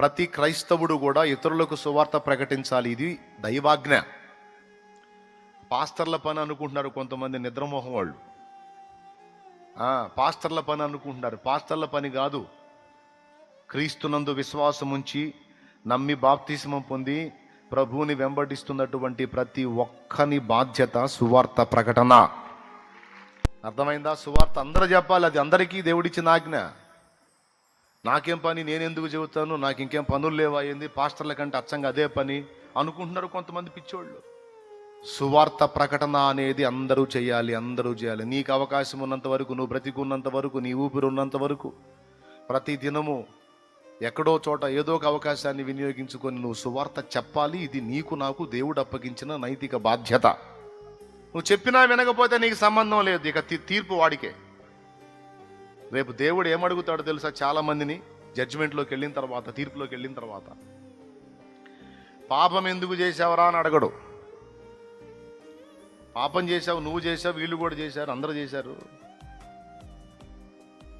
ప్రతి క్రైస్తవుడు కూడా ఇతరులకు సువార్త ప్రకటించాలి. ఇది దైవాజ్ఞ. పాస్టర్ల పని అనుకుంటున్నారు కొంతమంది నిద్రమోహం వాళ్ళు. పాస్తర్ల పాస్టర్ల పని అనుకుంటున్నారు. పాస్టర్ల పని కాదు. క్రీస్తునందు విశ్వాసం ఉంచి నమ్మి బాప్తిస్మం పొంది ప్రభువుని వెంబడిస్తున్నటువంటి ప్రతి ఒక్కని బాధ్యత సువార్త ప్రకటన. అర్థమైందా? సువార్త అందరూ చెప్పాలి. అది అందరికీ దేవుడిచ్చిన ఆజ్ఞ. నాకేం పని నేను ఎందుకు చెబుతాను? నాకు ఇంకేం పనులు లేవా ఏంది? పాస్టర్ల కంటే అచ్చంగా అదే పని. అనుకుంటున్నారు కొంతమంది పిచ్చోళ్ళు. సువార్త ప్రకటన అనేది అందరూ చేయాలి అందరూ చేయాలి. నీకు అవకాశం ఉన్నంత వరకు నువ్వు బ్రతికున్నంత వరకు నీ ఊపిరి ఉన్నంత వరకు ప్రతి దినము ఎక్కడో చోట ఏదో ఒక అవకాశాన్ని వినియోగించుకొని నువ్వు సువార్త చెప్పాలి. ఇది నీకు నాకు దేవుడు అప్పగించిన నైతిక బాధ్యత. నువ్వు చెప్పినా వినకపోతే నీకు సంబంధం లేదు. ఇక తీర్పు వాడికే. రేపు దేవుడు ఏమడుగుతాడో తెలుసా? చాలా మందిని జడ్జిమెంట్లోకి వెళ్ళిన తర్వాత తీర్పులోకి వెళ్ళిన తర్వాత. పాపం ఎందుకు చేశావరా అని అడగడు. పాపం చేశావు నువ్వు చేశావు వీళ్ళు కూడా చేశారు అందరూ చేశారు.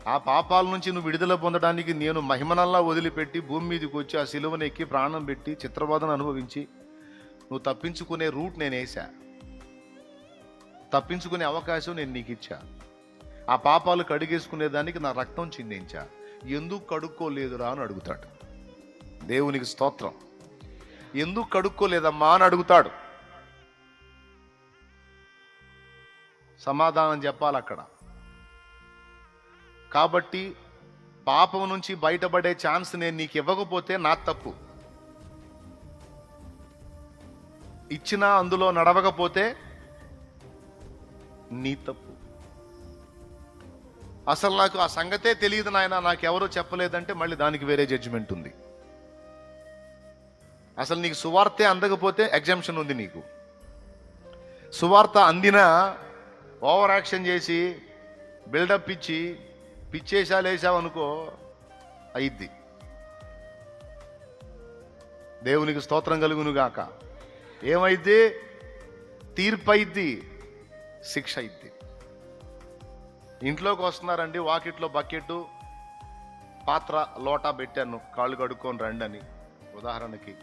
ఆ పాపాల నుంచి నువ్వు విడుదల పొందడానికి నేను మహిమనల్లా వదిలిపెట్టి భూమి మీదకి వచ్చి ఆ సిలువను ఎక్కి ప్రాణం పెట్టి చిత్రబాధను అనుభవించి నువ్వు తప్పించుకునే రూట్ నేను వేసా తప్పించుకునే అవకాశం నేను నీకు ఇచ్చా. ఆ పాపాలు కడిగేసుకునేదానికి నా రక్తం చిందించా. ఎందుకు కడుక్కోలేదురా అని అడుగుతాడు. దేవునికి స్తోత్రం. ఎందుకు కడుక్కోలేదమ్మా అని అడుగుతాడు. సమాధానం చెప్పాలి అక్కడ. కాబట్టి పాపం నుంచి బయటపడే ఛాన్స్ నేను నీకు ఇవ్వకపోతే నా తప్పు. ఇచ్చినా అందులో నడవకపోతే నీ తప్పు. అసలు నాకు ఆ సంగతే తెలియదు నాయన నాకెవరో చెప్పలేదంటే మళ్ళీ దానికి వేరే జడ్జిమెంట్ ఉంది. అసలు నీకు సువార్తే అందకపోతే ఎగ్జామ్షన్ ఉంది నీకు. సువార్త అందినా ఓవర్ యాక్షన్ చేసి బిల్డప్ ఇచ్చి పిచ్చేసాలు వేసావనుకో అయిద్ది. దేవునికి స్తోత్రం కలుగునుగాక ఏమైద్ది? తీర్పు అయిద్ది శిక్ష అయిద్ది. ఇంట్లోకి వస్తున్నారండి వాకిట్లో బకెట్ పాత్ర లోటా పెట్టాను కాళ్ళు కడుక్కొని రండి అని ఉదాహరణకి.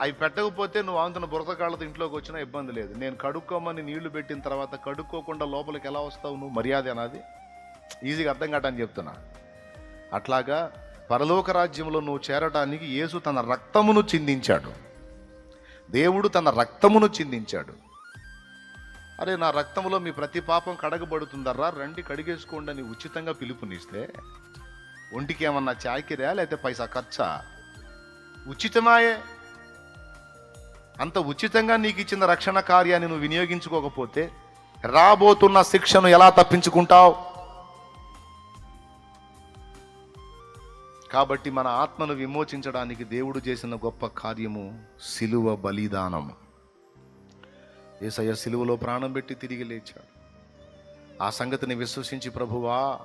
అవి పెట్టకపోతే నువ్వు అంతన బురద కాళ్ళతో ఇంట్లోకి వచ్చినా ఇబ్బంది లేదు. నేను కడుక్కోమని నీళ్ళు పెట్టిన తర్వాత కడుక్కోకుండా లోపలికి ఎలా వస్తావు నువ్వు? మర్యాద అనాది ఈజీగా అర్థం కాటని చెప్తున్నా. అట్లాగా పరలోక రాజ్యంలో నువ్వు చేరటానికి యేసు తన రక్తమును చిందించాడు. దేవుడు తన రక్తమును చిందించాడు. అరే నా రక్తంలో మీ ప్రతి పాపం కడగబడుతుందర్రా. రండి కడిగేసుకోండి అని ఉచితంగా పిలుపునిస్తే ఒంటికి ఏమన్నా చాకిరా లేకపోతే పైసా ఖర్చా? ఉచితమాయే. అంత ఉచితంగా నీకు ఇచ్చిన రక్షణ కార్యాన్ని నువ్వు వినియోగించుకోకపోతే రాబోతున్న శిక్షను ఎలా తప్పించుకుంటావు? కాబట్టి మన ఆత్మను విమోచించడానికి దేవుడు చేసిన గొప్ప కార్యము సిలువ బలిదానము. ఏసయ్య సిలువలో ప్రాణం పెట్టి తిరిగి లేచాడు. ఆ సంగతిని విశ్వసించి ప్రభువా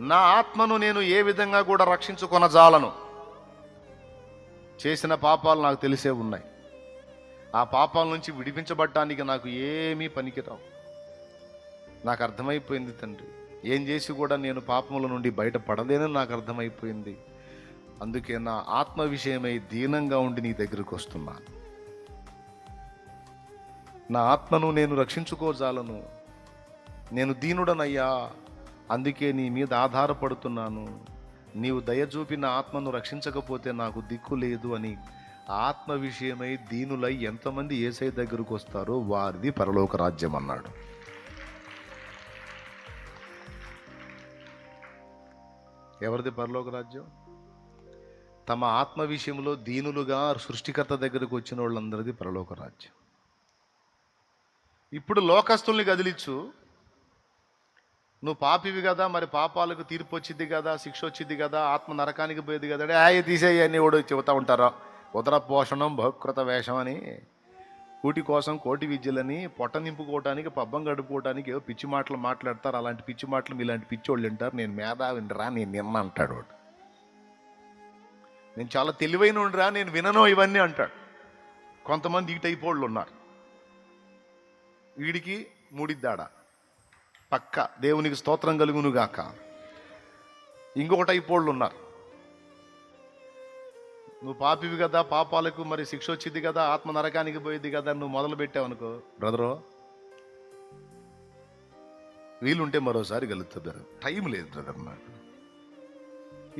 నా ఆత్మను నేను ఏ విధంగా కూడా రక్షించుకొనజాలను? చేసిన పాపాలు నాకు తెలిసే ఉన్నాయి. ఆ పాపాల నుంచి విడిపించబడటానికి నాకు ఏమీ పనికిరావు. నాకు అర్థమైపోయింది తండ్రి ఏం చేసి కూడా నేను పాపముల నుండి బయటపడలేనని నాకు అర్థమైపోయింది. అందుకే నా ఆత్మ విషయమై దీనంగా ఉండి నీ దగ్గరకు వస్తున్నాను. నా ఆత్మను నేను రక్షించుకోజాలను. నేను దీనుడనయ్యా అందుకే నీ మీద ఆధారపడుతున్నాను. నీవు దయచూపి నా ఆత్మను రక్షించకపోతే నాకు దిక్కు లేదు అని ఆత్మ విషయమై దీనులై ఎంతమంది ఏసై దగ్గరకు వస్తారో వారిది పరలోక రాజ్యం అన్నాడు. ఎవరిది పరలోక రాజ్యం? తమ ఆత్మ విషయంలో దీనులుగా సృష్టికర్త దగ్గరకు వచ్చిన వాళ్ళందరిది పరలోక రాజ్యం. ఇప్పుడు లోకస్తుల్ని కదిలిచ్చు. నువ్వు పాపివి కదా మరి పాపాలకు తీర్పు వచ్చింది కదా శిక్ష వచ్చింది కదా ఆత్మ నరకానికి పోయేది కదా ఆయ తీసేయని కూడా చెబుతా ఉంటారా? ఉదర పోషణం బహుకృత వేషం అని. కూటి కోసం కోటి విద్యలని పొట్ట నింపుకోవటానికి పబ్బం గడుపుకోవటానికి ఏవో పిచ్చి మాటలు మాట్లాడతారు. అలాంటి పిచ్చి మాటలు మీలాంటి పిచ్చోళ్ళు వింటారు. నేను మేధావిని రా నేను నిన్న అంటాడు వాడు. నేను చాలా తెలివైన రా నేను వినను ఇవన్నీ అంటాడు. కొంతమంది ఈ ఉన్నారు. వీడికి మూడిద్దాడ? పక్క. దేవునికి స్తోత్రం కలుగునుగాక. ఇంకొక టైప్ వాళ్ళు ఉన్నారు నువ్వు పాపివి కదా పాపాలకు మరి శిక్ష వచ్చింది కదా ఆత్మ నరకానికి పోయింది కదా నువ్వు మొదలు పెట్టావు అనుకో బ్రదరు వీలుంటే మరోసారి కలుగుతుంది టైం లేదు బ్రదర్ నాకు.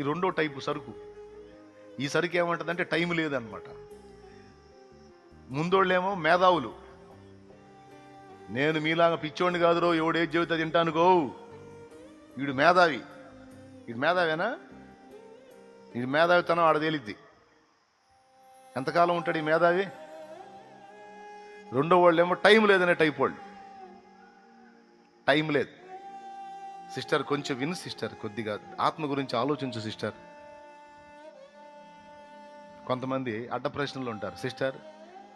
ఈ రెండో టైపు సరుకు. ఈ సరుకు ఏమంటుందంటే టైం లేదనమాట. ముందోళ్ళేమో మేధావులు. నేను మీలాగా పిచ్చోడిని కాదురో ఎవడు చెబితే జీవితం తింటానుకో. వీడు మేధావి. వీడు మేధావేనా? వీడు మేధావితనం ఆడ తేలిద్ది. ఎంతకాలం ఉంటాడు ఈ మేధావి? రెండో వాళ్ళు ఏమో టైం లేదనే టైప్ వాళ్ళు. టైం లేదు. సిస్టర్ కొంచెం విను సిస్టర్ కొద్దిగా ఆత్మ గురించి ఆలోచించు సిస్టర్. కొంతమంది అడ్డ ప్రశ్నలు ఉంటారు. సిస్టర్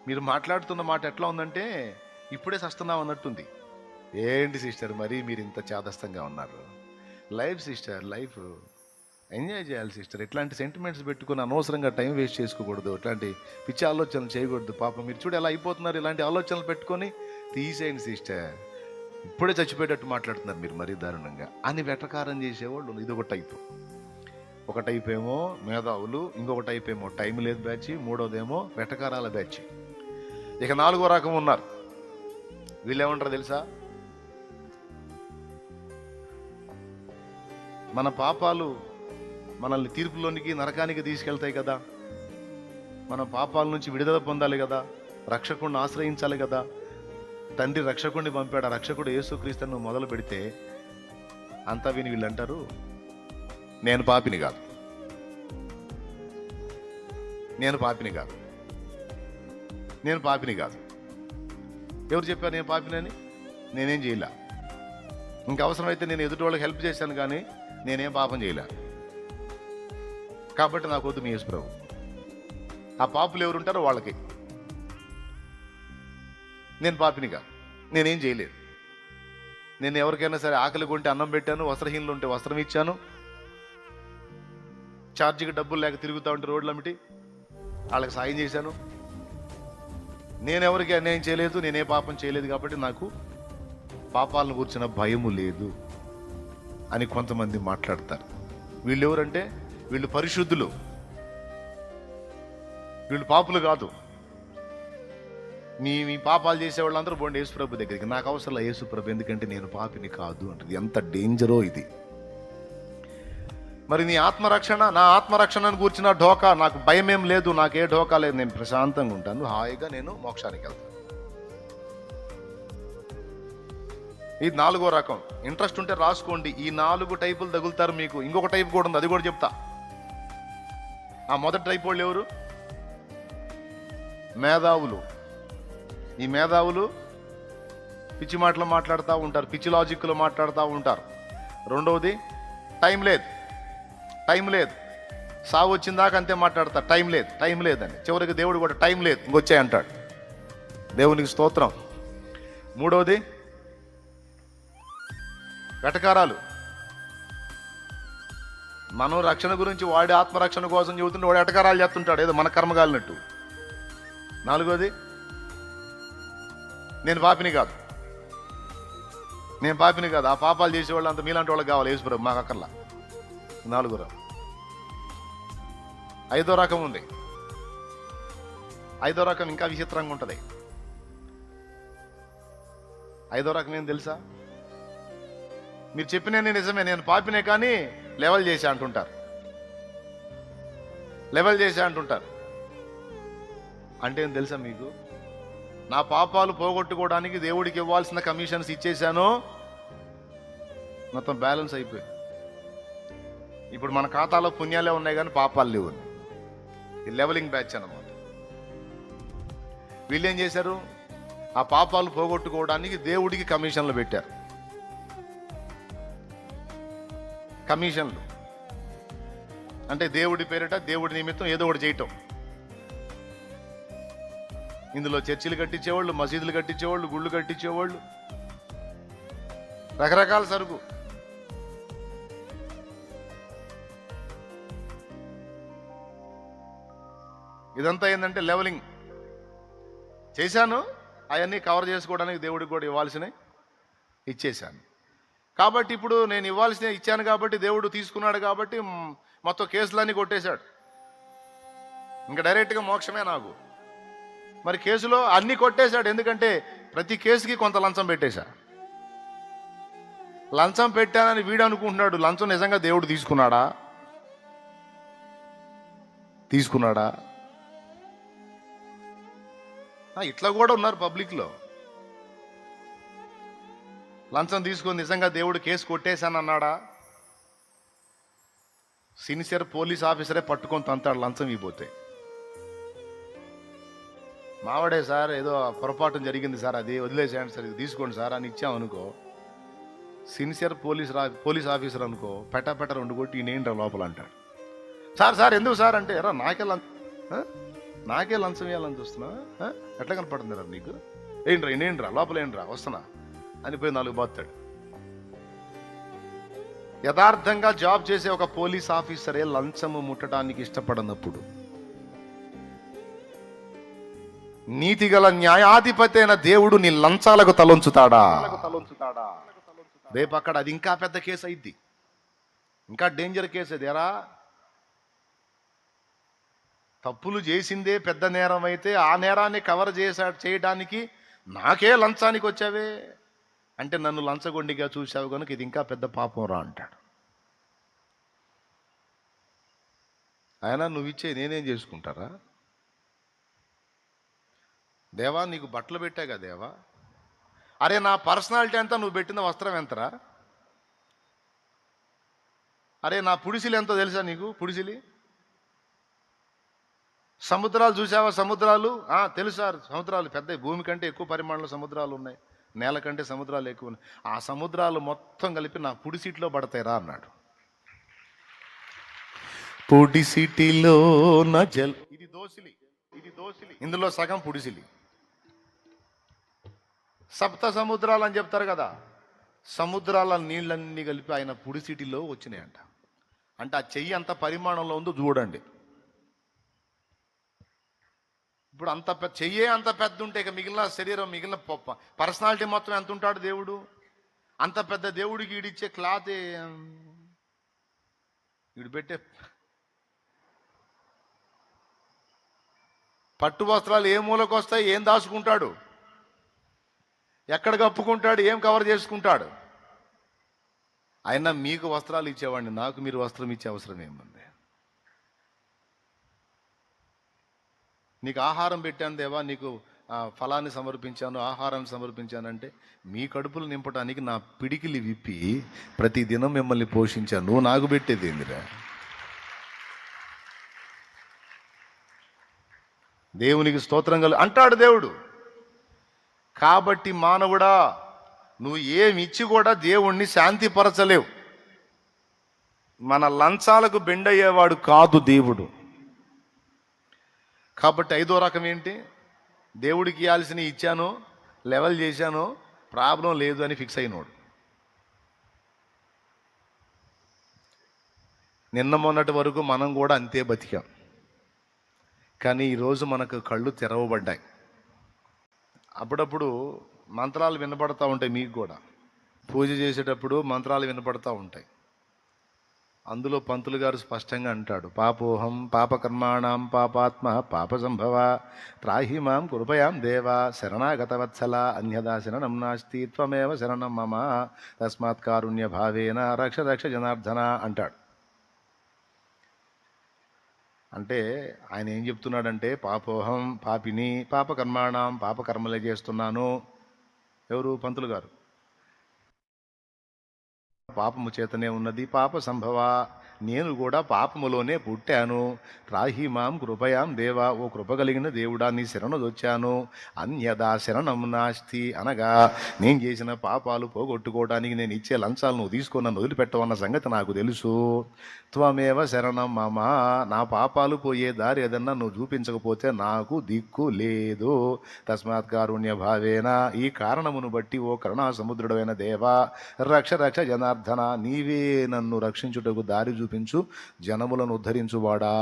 మీరు మాట్లాడుతున్న మాట ఎట్లా ఉందంటే ఇప్పుడే సస్తున్నాం అన్నట్టుంది. ఏంటి సిస్టర్ మరీ మీరు ఇంత చాదస్తంగా ఉన్నారు? లైఫ్ సిస్టర్ లైఫ్ ఎంజాయ్ చేయాలి సిస్టర్. ఇట్లాంటి సెంటిమెంట్స్ పెట్టుకుని అనవసరంగా టైం వేస్ట్ చేసుకోకూడదు. ఇట్లాంటి పిచ్చి ఆలోచనలు చేయకూడదు. పాపం మీరు చూడు ఎలా అయిపోతున్నారు. ఇలాంటి ఆలోచనలు పెట్టుకొని తీసేయండి సిస్టర్. ఇప్పుడే చచ్చిపోయేటట్టు మాట్లాడుతున్నారు మీరు మరీ దారుణంగా. అని వెటకారం చేసేవాళ్ళు ఇది ఒక టైపు. ఒక టైప్ ఏమో మేధావులు ఇంకొక టైప్ ఏమో టైం లేదు బ్యాచ్ మూడోదేమో వెటకారాల బ్యాచ్. ఇక నాలుగో రకం ఉన్నారు. వీళ్ళేమంటారు తెలుసా? మన పాపాలు మనల్ని తీర్పులోనికి నరకానికి తీసుకెళ్తాయి కదా. మన పాపాల నుంచి విడుదల పొందాలి కదా. రక్షకుడిని ఆశ్రయించాలి కదా. తండ్రి రక్షకుడిని పంపాడు. ఆ రక్షకుడు యేసుక్రీస్తును మొదలు పెడితే అంతా విని వీళ్ళు అంటారు నేను పాపిని కాదు. నేను పాపిని కాదు. నేను పాపిని కాదు. ఎవరు చెప్పారు నేను పాపినని? నేనేం చేయలే. ఇంకా అవసరమైతే నేను ఎదుటి వాళ్ళకి హెల్ప్ చేశాను కానీ నేనేం పాపం చేయలే. కాబట్టి నాకు వద్దు మీ యేసు ప్రభు. ఆ పాపులు ఎవరుంటారో వాళ్ళకి. నేను పాపినిగా. నేనేం చేయలేదు. నేను ఎవరికైనా సరే ఆకలి కొంటే అన్నం పెట్టాను వస్త్రహీనలు ఉంటే వస్త్రం ఇచ్చాను. ఛార్జీకి డబ్బులు లేక తిరుగుతూ ఉంటే రోడ్లు అమ్మిటి వాళ్ళకి సాయం చేశాను. నేనెవరికి అన్యాయం చేయలేదు నేనే పాపం చేయలేదు కాబట్టి నాకు పాపాలను కూర్చిన భయము లేదు అని కొంతమంది మాట్లాడతారు. వీళ్ళు ఎవరంటే వీళ్ళు పరిశుద్ధులు. వీళ్ళు పాపులు కాదు. మీ మీ పాపాలు చేసే వాళ్ళందరూ పోండి యేసుప్రభు దగ్గరికి. నాకు అవసరం లేదు యేసుప్రభు ఎందుకంటే నేను పాపిని కాదు అంటది. ఎంత డేంజరో ఇది. మరి నీ ఆత్మరక్షణ నా ఆత్మరక్షణను కూర్చిన ఢోకా నాకు భయం ఏం లేదు నాకే ఢోకా లేదు. నేను ప్రశాంతంగా ఉంటాను. హాయిగా నేను మోక్షానికి వెళ్తాను. ఇది నాలుగో రకం. ఇంట్రెస్ట్ ఉంటే రాసుకోండి. ఈ నాలుగు టైపులు తగులుతారు మీకు. ఇంకొక టైప్ కూడా ఉంది. అది కూడా చెప్తా. ఆ మొదటి టైప్ వాళ్ళు ఎవరు? మేధావులు. ఈ మేధావులు పిచ్చి మాటలు మాట్లాడుతూ ఉంటారు. పిచ్చి లాజిక్లో మాట్లాడుతూ ఉంటారు. రెండవది టైం లేదు. టైం లేదు. సాగు వచ్చిన దాకా అంతే మాట్లాడతా టైం లేదు. టైం లేదని చివరికి దేవుడు కూడా టైం లేదు. ఇంకొచ్చాయి అంటాడు. దేవునికి స్తోత్రం. మూడవది వెటకారాలు. మనం రక్షణ గురించి వాడి ఆత్మరక్షణ కోసం చెబుతుంటే వాడు ఎటకారాలు చేస్తుంటాడు. ఏదో మన కర్మగాలినట్టు నాలుగోది నేను పాపిని కాదు. నేను పాపిని కాదు. ఆ పాపాలు చేసేవాళ్ళు అంత మీలాంటి వాళ్ళకి కావాలి. యేసుప్రభు మాకు అక్కర్లా. నాలుగురా ఐదో రకం ఉంది. ఐదో రకం ఇంకా విచిత్రంగా ఉంటుంది. ఐదో రకం ఏం తెలుసా? మీరు చెప్పిన నిజమే నేను పాపినే కానీ లెవెల్ చేసి అంటుంటారు. లెవెల్ చేసి అంటుంటారు. అంటే ఏం తెలుసా మీకు? నా పాపాలు పోగొట్టుకోవడానికి దేవుడికి ఇవ్వాల్సిన కమిషన్స్ ఇచ్చేశాను. మొత్తం బ్యాలెన్స్ అయిపోయి ఇప్పుడు మన ఖాతాలో పుణ్యాలే ఉన్నాయి కానీ పాపాలు లేవు. ఈ లెవెలింగ్ బ్యాచ్ అనమాట వీళ్ళు ఏం చేశారు? ఆ పాపాలు పోగొట్టుకోవడానికి దేవుడికి కమిషన్లు పెట్టారు. కమిషన్లు. అంటే దేవుడి పేరిట దేవుడి నిమిత్తం ఏదో ఒకటి చేయటం. ఇందులో చర్చిలు కట్టించేవాళ్ళు మసీదులు కట్టించేవాళ్ళు గుళ్ళు కట్టించేవాళ్ళు. రకరకాల సరుకు. ఇదంతా ఏంటంటే లెవెలింగ్. చేశాను అవన్నీ కవర్ చేసుకోవడానికి దేవుడికి కూడా ఇవ్వాల్సినవి ఇచ్చేశాను. కాబట్టి ఇప్పుడు నేను ఇవ్వాల్సిన ఇచ్చాను కాబట్టి దేవుడు తీసుకున్నాడు కాబట్టి మొత్తం కేసులన్నీ కొట్టేశాడు. ఇంకా డైరెక్ట్గా మోక్షమే నాకు. మరి కేసులో అన్ని కొట్టేశాడు ఎందుకంటే ప్రతి కేసుకి కొంత లంచం పెట్టేశా. లంచం పెట్టానని వీడు అనుకుంటున్నాడు లంచం నిజంగా దేవుడు తీసుకున్నాడా? తీసుకున్నాడా? ఇట్లా కూడా ఉన్నారు పబ్లిక్లో. లంచం తీసుకొని నిజంగా దేవుడు కేసు కొట్టేశానన్నాడా? సిన్సియర్ పోలీస్ ఆఫీసరే పట్టుకొని తంతాడు లంచం ఇవ్వబోతే మావాడే సార్ ఏదో పొరపాటు జరిగింది సార్ అది వదిలేసేయండి సార్ ఇది తీసుకోండి సార్ అని ఇచ్చామనుకో సిన్సియర్ పోలీస్ రా పోలీస్ ఆఫీసర్ అనుకో పెట్ట పెట్ట రెండు కొట్టి ఈయనేంట్రా లోపల అంటాడు. సార్ సార్ ఎందుకు సార్ అంటే రా నాకే నాకే లంచం ఇవ్వాలని చూస్తున్నా? ఎట్లా కనపడుతుంది రా నీకు? ఏంట్రా ఏంట్రా లోపల ఏంట్రా? వస్తున్నా. అని పోయి నాలుగు బాస్తాడు యథార్థంగా జాబ్ చేసే ఒక పోలీస్ ఆఫీసరే లంచము ముట్టడానికి ఇష్టపడనప్పుడు. నీతిగల న్యాయాధిపతి అయిన దేవుడు నీ లంచాలకు తలొంచుతాడా? రేపు అక్కడ అది ఇంకా పెద్ద కేసు అయింది ఇంకా డేంజర్ కేసు ఎరా తప్పులు చేసిందే పెద్ద నేరం అయితే ఆ నేరాన్ని కవర్ చేసా చేయడానికి నాకే లంచానికి వచ్చావే అంటే నన్ను లంచగొండిగా చూశావు కనుక ఇది ఇంకా పెద్ద పాపం రా అంటాడు. ఆయన నువ్వు ఇచ్చే నేనేం చేసుకుంటారా? దేవా నీకు బట్టలు పెట్టాగా దేవా? అరే నా పర్సనాలిటీ అంతా నువ్వు పెట్టిన వస్త్రం ఎంతరా? అరే నా పుడిసిలు ఎంతో తెలుసా నీకు? పుడిసిలి? సముద్రాలు చూసావా సముద్రాలు? ఆ, తెలుసా? సముద్రాలు పెద్ద భూమి కంటే ఎక్కువ పరిమాణంలో సముద్రాలు ఉన్నాయి. నేల కంటే సముద్రాలు ఎక్కువ ఉన్నాయి. ఆ సముద్రాలు మొత్తం కలిపి నా పుడి సీట్లో పడతాయిరా అన్నాడు. పుడి సిటీలో నా జల్ ఇది దోసిలి. ఇది దోసిలి. ఇందులో సగం పుడిసిలి సప్త సముద్రాలు అని చెప్తారు కదా. సముద్రాల నీళ్ళన్నీ కలిపి ఆయన పుడి సిటీలో వచ్చినాయంట. అంటే ఆ చెయ్యి అంత పరిమాణంలో ఉందో చూడండి. ఇప్పుడు అంత పెద్ద చెయ్యే అంత పెద్ద ఉంటే ఇక మిగిలిన శరీరం మిగిలిన పర్సనాలిటీ మొత్తం ఎంత ఉంటాడు దేవుడు? అంత పెద్ద దేవుడికి ఈడిచ్చే క్లాత్ ఈడు పెట్టే పట్టు వస్త్రాలు ఏ మూలకు వస్తాయి? ఏం దాచుకుంటాడు? ఎక్కడ కప్పుకుంటాడు? ఏం కవర్ చేసుకుంటాడు? అయినా మీకు వస్త్రాలు ఇచ్చేవాడిని నాకు మీరు వస్త్రం ఇచ్చే అవసరం ఏముంది? నీకు ఆహారం పెట్టాను దేవా నీకు ఫలాన్ని సమర్పించాను ఆహారాన్ని సమర్పించానంటే మీ కడుపులు నింపడానికి నా పిడికిలి విప్పి ప్రతి దినం మిమ్మల్ని పోషించాను. నువ్వు నాకు పెట్టేది ఏందిరా? దేవునికి స్తోత్రం కలు అంటాడు దేవుడు. కాబట్టి మానవుడా నువ్వు ఏమిచ్చి కూడా దేవుణ్ణి శాంతిపరచలేవు. మన లంచాలకు బెండయ్యేవాడు కాదు దేవుడు. కాబట్టి ఐదో రకం ఏంటి? దేవుడికి ఇవ్వాల్సిన ఇచ్చాను లెవెల్ చేశాను ప్రాబ్లం లేదు అని ఫిక్స్ అయినోడు. నిన్న మొన్నటి వరకు మనం కూడా అంతే బతికాం. కానీ ఈరోజు మనకు కళ్ళు తెరవబడ్డాయి. అప్పుడప్పుడు మంత్రాలు వినపడతా ఉంటాయి మీకు కూడా. పూజ చేసేటప్పుడు మంత్రాలు వినపడతా ఉంటాయి. అందులో పంతులు గారు స్పష్టంగా అంటాడు పాపోహం పాపకర్మాణం పాపాత్మ పాప సంభవ త్రాహి మాం కృపయాం దేవ శరణాగతవత్సల అన్యదా శరణం నాస్తి త్వమేవ శరణం మమ తస్మాత్ కారుణ్య భావేన రక్ష రక్ష జనార్దన అంటాడు. అంటే ఆయన ఏం చెప్తున్నాడంటే పాపోహం పాపిని పాపకర్మాణం పాపకర్మలే చేస్తున్నాను. ఎవరు? పంతులు గారు. పాపము చేతనే ఉన్నది పాప సంభవ నేను కూడా పాపములోనే పుట్టాను. రాహిమాం కృపయాం దేవా ఓ కృప కలిగిన దేవుడా నీ శరణొచ్చాను అన్యదా శరణం నాస్తి అనగా నేను చేసిన పాపాలు పోగొట్టుకోవడానికి నేను ఇచ్చే లంచాలు నువ్వు తీసుకొని నన్ను వదిలిపెట్టవన్న సంగతి నాకు తెలుసు. త్వమేవ శరణం మామ నా పాపాలు పోయే దారి ఏదన్నా నువ్వు చూపించకపోతే నాకు దిక్కు లేదు. తస్మాత్ కారుణ్య భావేన ఈ కారణమును బట్టి ఓ కరుణా సముద్రుడైన దేవా రక్ష రక్ష జనార్దన నీవే నన్ను రక్షించుటకు దారి చూపించు. జనములను ఉద్ధరించువాడా?